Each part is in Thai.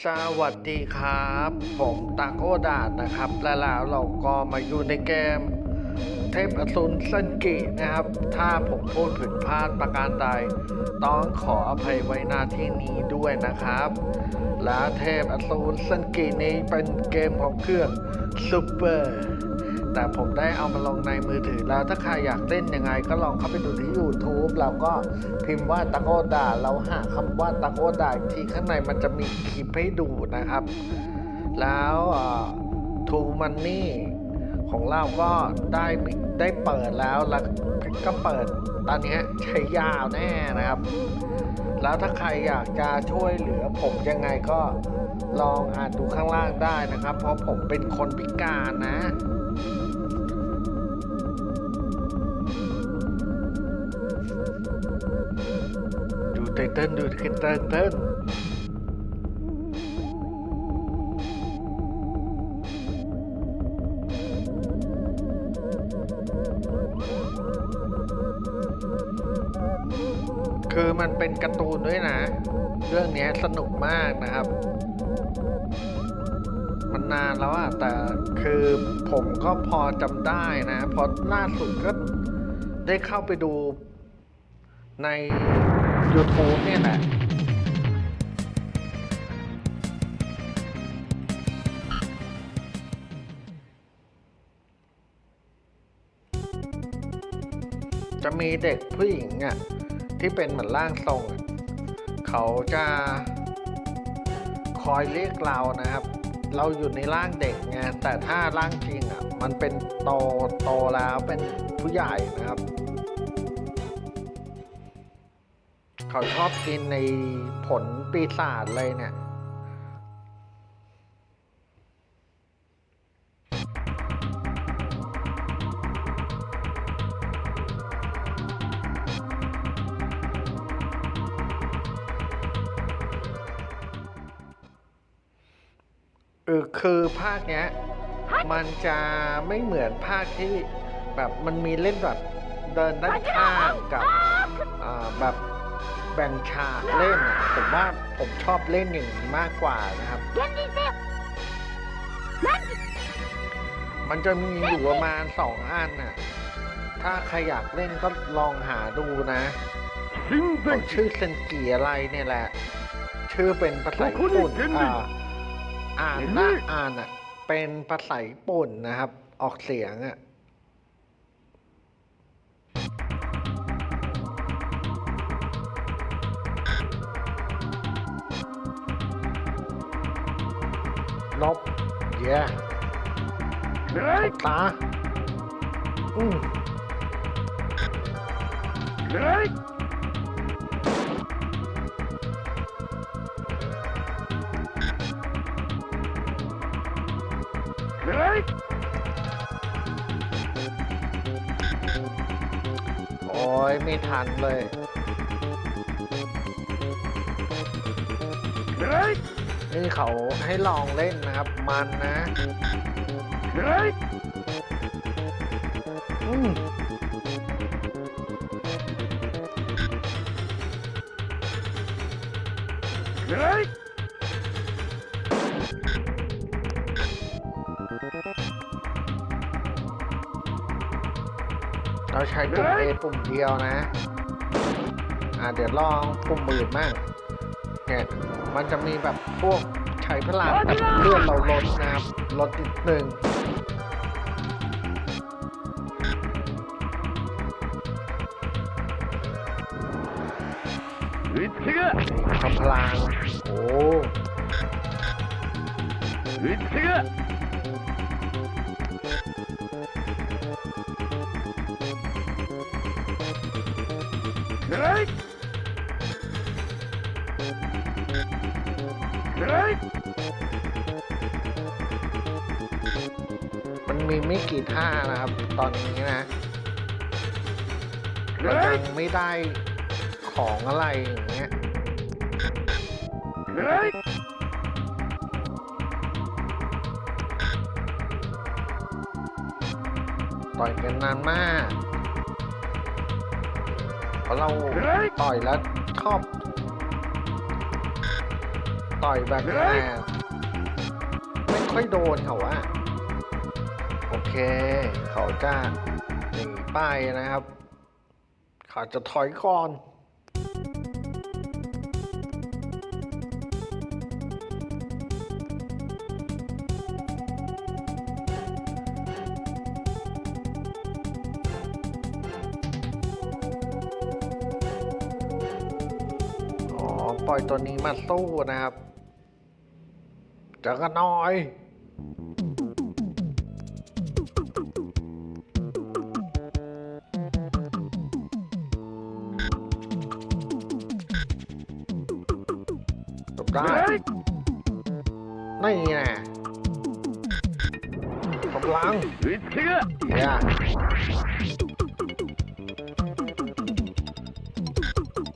สวัสดีครับ ผมตาโกดาดนะครับ และแล้วเราก็มาอยู่ในเกม เทพอสูรสันกินะครับ ถ้าผมพูดผิดพลาดประการใด ต้องขออภัยไว้หน้าที่นี้ด้วยนะครับ และเทพอสูรสันกินี้เป็นเกมของเครื่องซูเปอร์ แต่ผมได้เอามาลงในมือถือ แล้วถ้าใครอยากเล่นยังไง ก็ลองเข้าไปดูที่ YouTube เราก็พิมพ์ว่าตะโกดาเราหาคำว่าตะโกดาอีกทีข้างในมันจะมีคลิปให้ดูนะครับ แล้วทูมันนี่ของเราก็ได้ได้เปิดแล้วแล้วก็เปิดตอนนี้ใช้ยาวแน่นะครับ แล้วถ้าใครอยากจะช่วยเหลือผมยังไงก็ ลองอ่านดูข้างล่างได้นะครับ เพราะผมเป็นคนพิการนะ ดูเติ้ลดูไตเติ้ลคือมันเป็นการ์ตูนด้วยนะ เรื่องนี้สนุกมากนะครับ ผมก็พอจำได้นะเพราะล่าสุดก็ได้เข้าไปดูใน YouTube เนี่ยแหละจะมีเด็กผู้หญิงอะที่เป็นเหมือนร่างทรง เขาจะคอยเรียกเรานะครับ เราอยู่ในร่างเด็กไงแต่ถ้าร่างจริงอะมันเป็นโตโตแล้วเป็นผู้ใหญ่นะครับ เขาชอบกินในผลปีศาจเลยเนี่ย คือภาคเนี้ย มันจะไม่เหมือนภาคที่แบบมันมีเล่นแบบเดินด้านข้างกับแบบแบ่งฉากเล่นผมว่าผมชอบเล่นอย่างนี้มากกว่านะครับ มันจะมีอยู่ประมาณสองอันน่ะ ถ้าใครอยากเล่นก็ลองหาดูนะชื่อเซนกีอะไรเนี่ยแหละ ชื่อเป็นภาษาญี่ปุ่นอ่า อ่านนะอ่านอะ เป็นภาษาญี่ปุ่นนะครับ ออกเสียงอะลบเย้ตาอืม โอ้ยไม่ทันเลยนี่เขาให้ลองเล่นนะครับ มันนะอืมเรา ช้ปุ่ม A ปุ่มเดียวนะ อ่าเดี๋ยวลองปุ่มอื่นมั่งเนี่ยมันจะมีแบบพวกใช้พลังแบบเลื่อนเราลดนะครับลดนิดนึงทำพลังโอ้ มันมีไม่กี่ท่านะครับ ตอนนี้นะเรายังไม่ได้ของอะไรอย่างเงี้ยต่อยกันนานมากเพราะเราต่อยแล้วชอบ ต่อยแบบนี้ไม่ค่อยโดนเขาอะโอเค เขาจะหนีไปนะครับ เขาจะถอยก่อนอ๋อปล่อยตัวนี้มาสู้นะครับ จอกันหน่อย ได้นี่แน่กำลังเนี่ย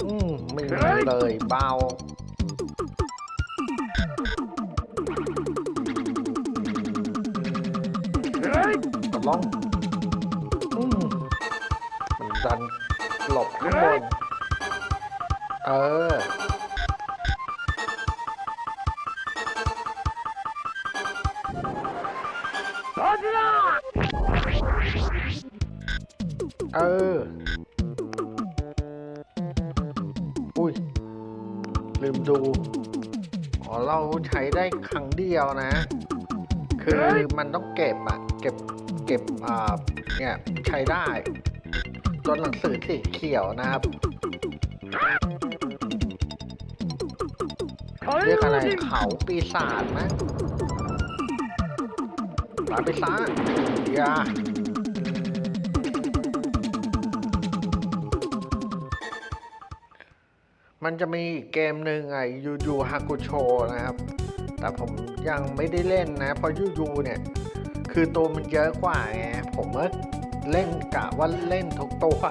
อืมไม่มีเลยเบา ล้องอืมมันดันหลบขึ้นบนเออ เออ อุ้ย ลืมดูอ๋อเราใช้ได้ครั้งเดียวนะ คือมันต้องเก็บอะเก็บ เก็บอ่าเนี่ยใช้ได้ตัวหนังสือสีเขียวนะครับ เรียกอะไรเขาปีศาจนะปาปีศาจยามันจะมีอีกเกมหนึ่งไอ้ยูยูฮากุโชนะครับ แต่ผมยังไม่ได้เล่นนะ เพราะยูยูเนี่ย คือตัวมันเยอะกว่าไง ผมเล่นกะว่าเล่นทุกตัว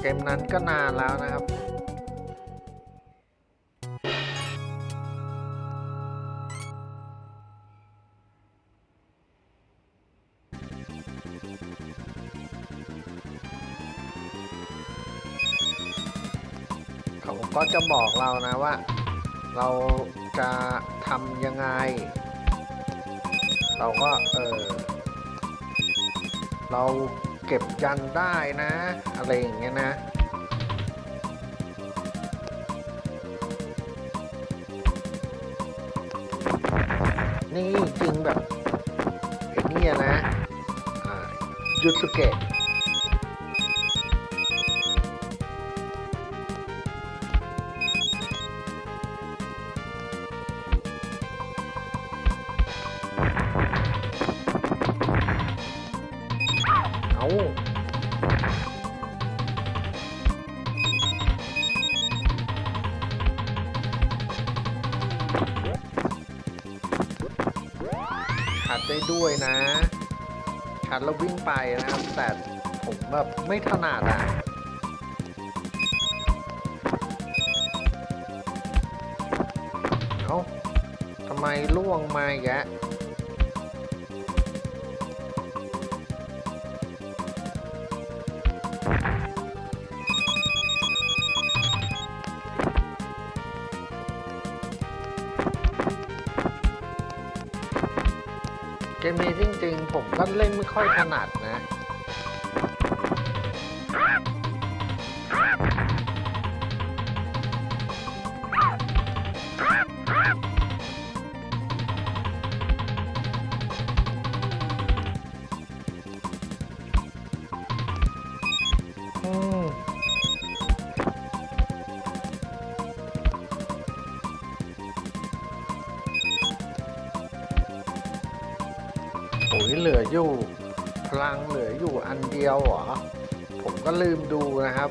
เกมนั้นก็นานแล้วนะครับเขาก็จะบอกเรานะว่า เราจะทำยังไง เราก็เออเราเก็บยันได้นะ อะไรอย่างเงี้ยนะนี่จริงแบบไอ้เนี่ยนะยุทสุเกะ เอาชัดได้ด้วยนะชัดแล้ววิ่งไปนะครับ แต่ผมแบบไม่ถนัดอะเอาทำไมล่วงมาอีกแยะ ริงๆ ผมก็เล่นไม่ค่อยถนัดนะ อยู่ พลังเหลืออยู่อันเดียวเหรอ ผมก็ลืมดูนะครับ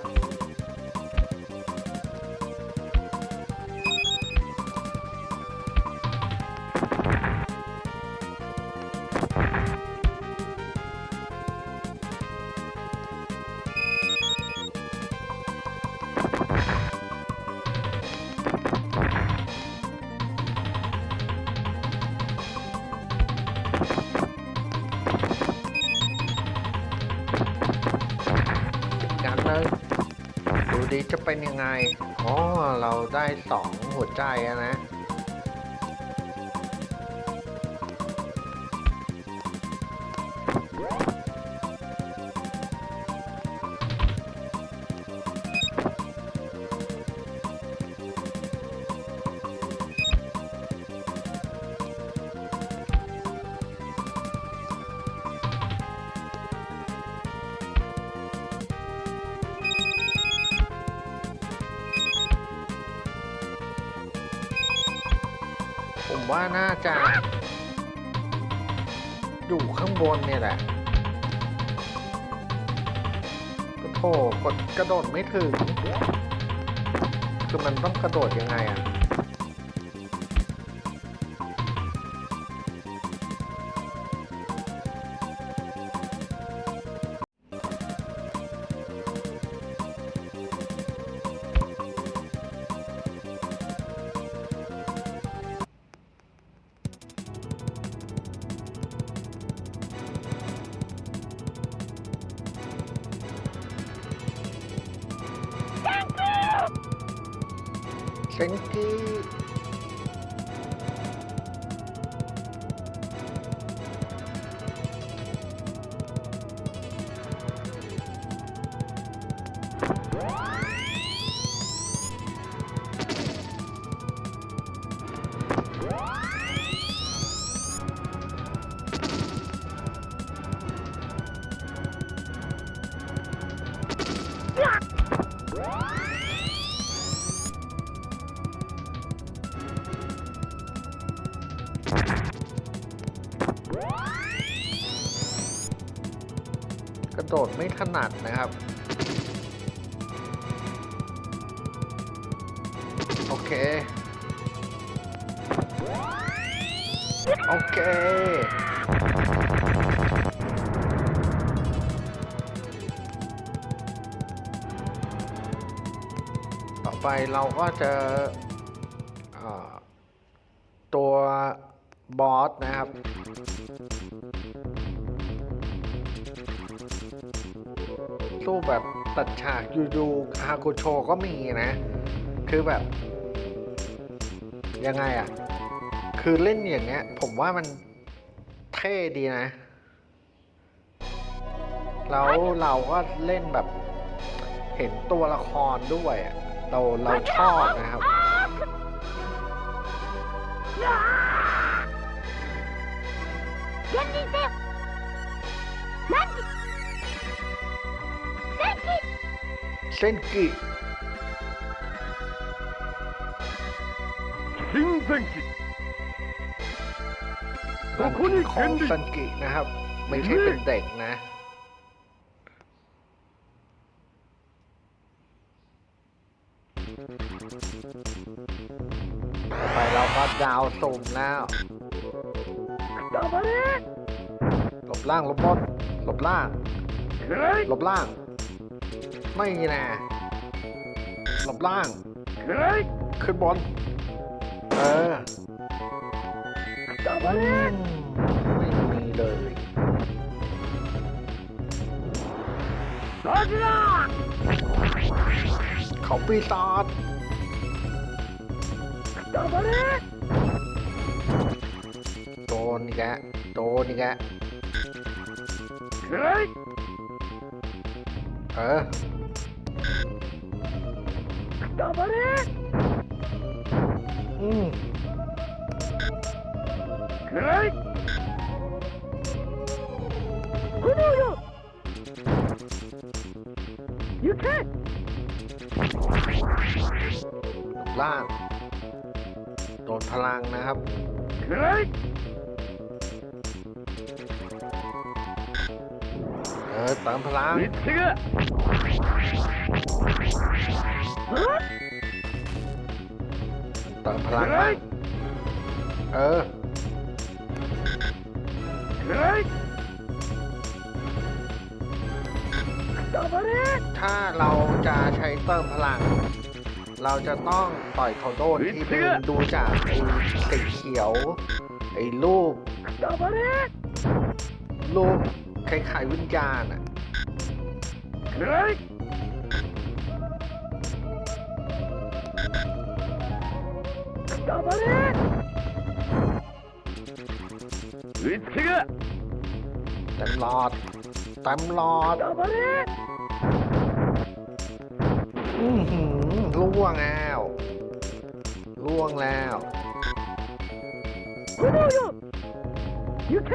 จะเป็นยังไง อ๋อ เราได้สองหัวใจอะนะ ว่าน่าจะ อยู่ข้างบนเนี่ยแหละก็โถกดกระโดดไม่ถึง คือมันต้องกระโดดยังไงอะ โดดไม่ถนัดนะครับ โอเค โอเคต่อไปเราก็จะตัวบอสนะครับ สู้แบบตัดฉากอยู่ๆฮากุโชก็มีนะ คือแบบ ยังไงอะ่ะ คือเล่นอย่างเงี้ย ผมว่ามันเท่ดีนะ แล้วเราก็เล่นแบบ เห็นตัวละครด้วยอะ่ะ เราเราชอบนะครับฉันดีเซ Senki. Shinzenki. หลังของซันกินะครับ ไม่ใช่เป็นเด็กนะไปเราก็ดาวสุ่มแล้วหลบล่างหลบบอลหลบล่างหลบล่าง ไม่แน่หลบล่าง ขึ้นบน เออไม่มีเลยเขาปีศาจโดนอีกแล้วโดนอีกแล้วเออ Stop it! Mm. Great! Who do you? You can't! ล่างโดดพลังนะครับ Great! เออตามพลัง It's here! เติมพลังมาเออ ถ้าเราจะใช้เติมพลัง เราจะต้องต่อยเขาโดนที่พื้นดูจากไอ้สีเขียว ไอ้รูปรูปคล้ายๆวิญญาณอะ 黙れ追いつけが เต็มหลอดเต็มหลอด 黙れ อือหือล่วงแล้วล่วงแล้ว 炎よ行け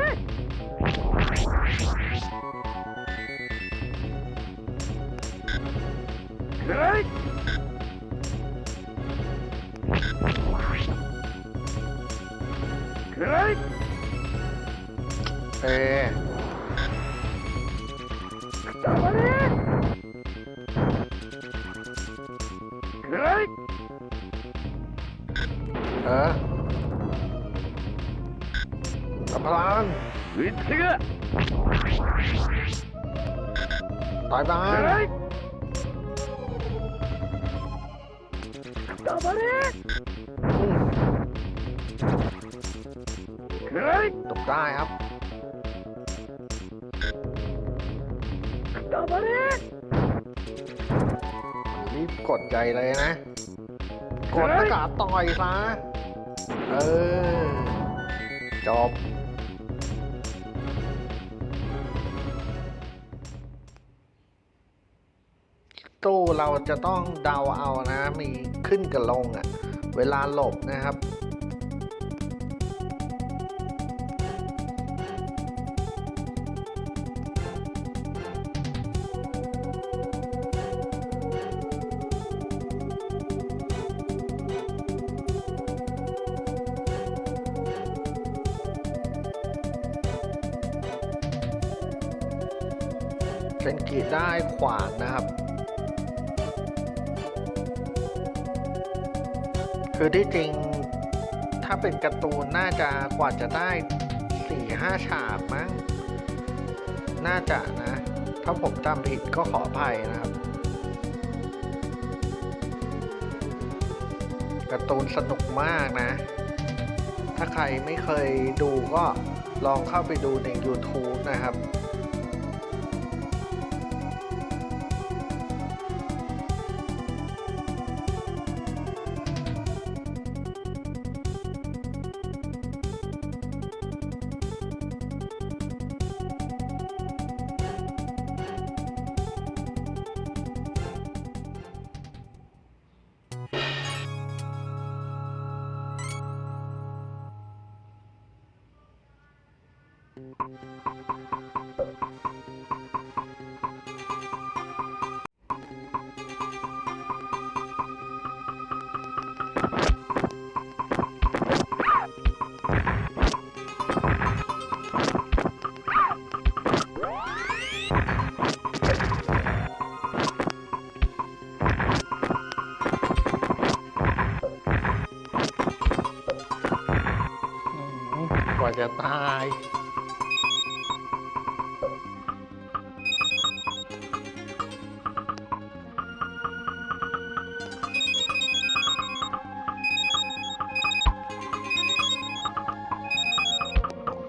くらいくらい เออเออกลังวิทย์ตายบ้างตายบ้าง ตบได้ครับ黙れรีบกดใจเลยนะ กดประกาศต่อยซะเออ จบตู้เราจะต้องเดาเอานะ มีขึ้นกับลงอะ่ะ เวลาหลบนะครับ คือที่จริงถ้าเป็นการ์ตูนน่าจะกว่าจะได้สี่ห้าฉากมั้ง น่าจะนะ ถ้าผมจำผิดก็ขออภัยนะครับการ์ตูนสนุกมากนะ ถ้าใครไม่เคยดูก็ลองเข้าไปดูใน YouTube นะครับ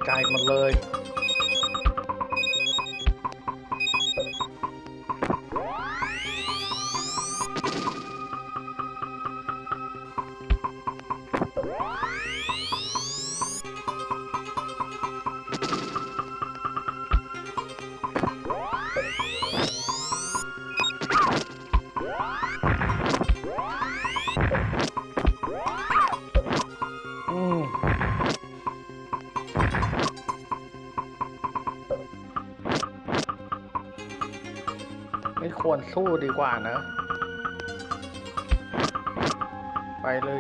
ใจหมดเลย สู้ดีกว่านะ ไปเลย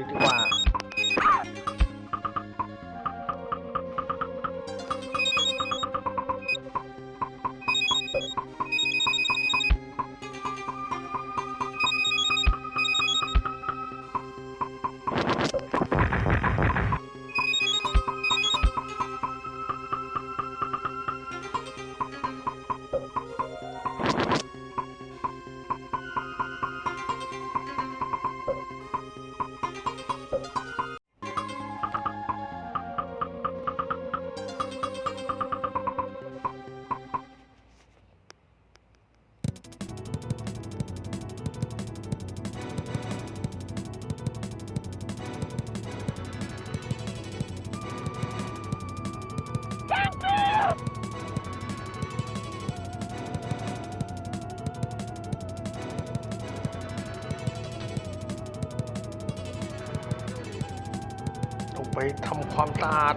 ไปทำความสะอาด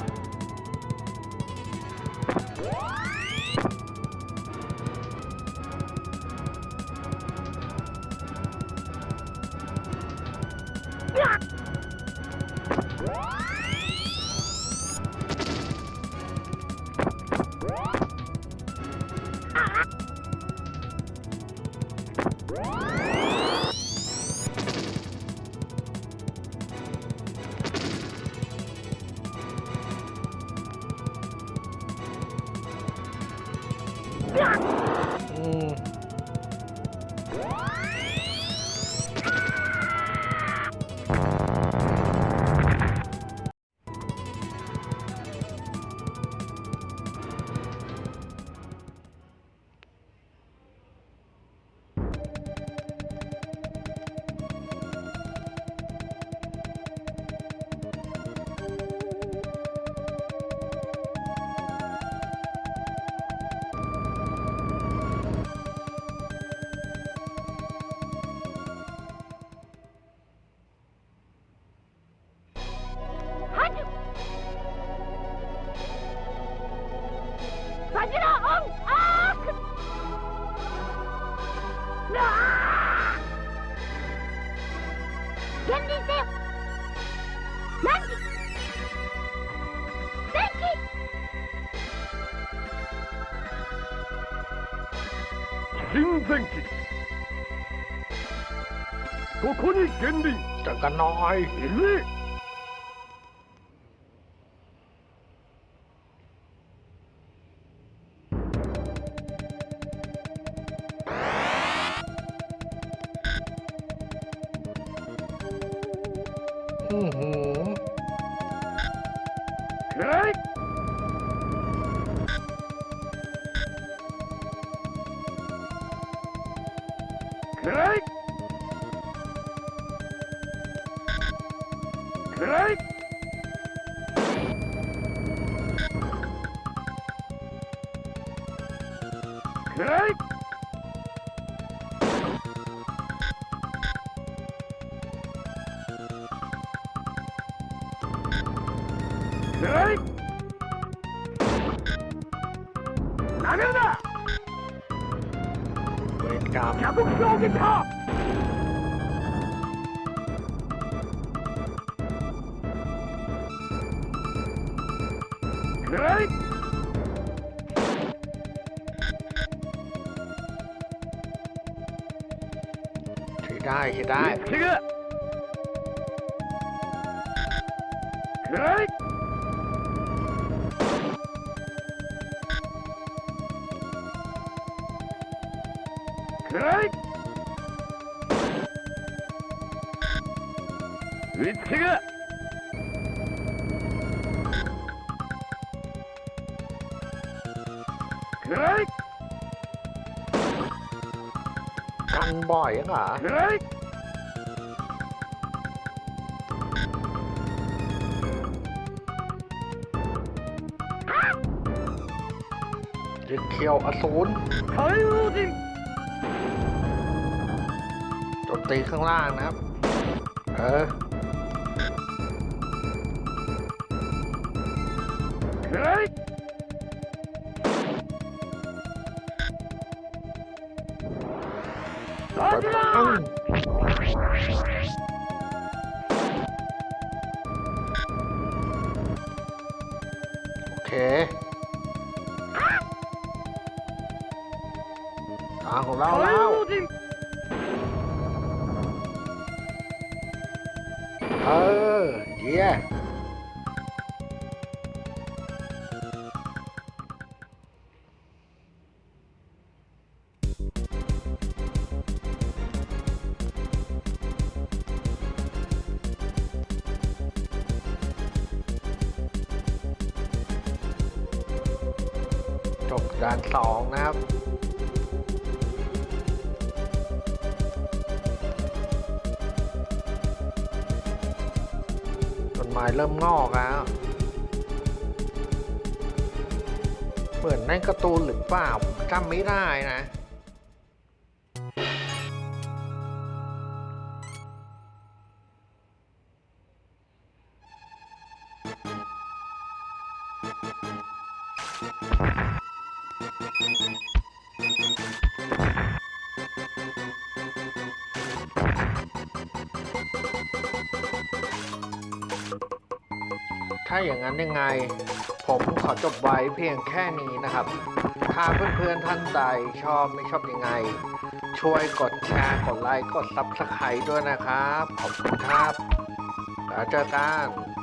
前期ここに原輪だい。いく ใช้ได้ 위치가 그라이 กันบ่อยยังเหรอ 그 เคียวอสูรโจมตีข้างล่างนะครับ เออไปปังโอเคาของเราแล้วเออเยี่ย ไม้เริ่มงอกแล้ว เหมือนในการ์ตูนหรือเปล่าจำไม่ได้นะ งั้นยังไง ผมขอจบไว้เพียงแค่นี้นะครับ ถ้าเพื่อนๆท่านใดชอบไม่ชอบยังไง ช่วยกดแชร์กดไลค์กดซับสไครต์ด้วยนะครับ ขอบคุณครับแล้วเจอกัน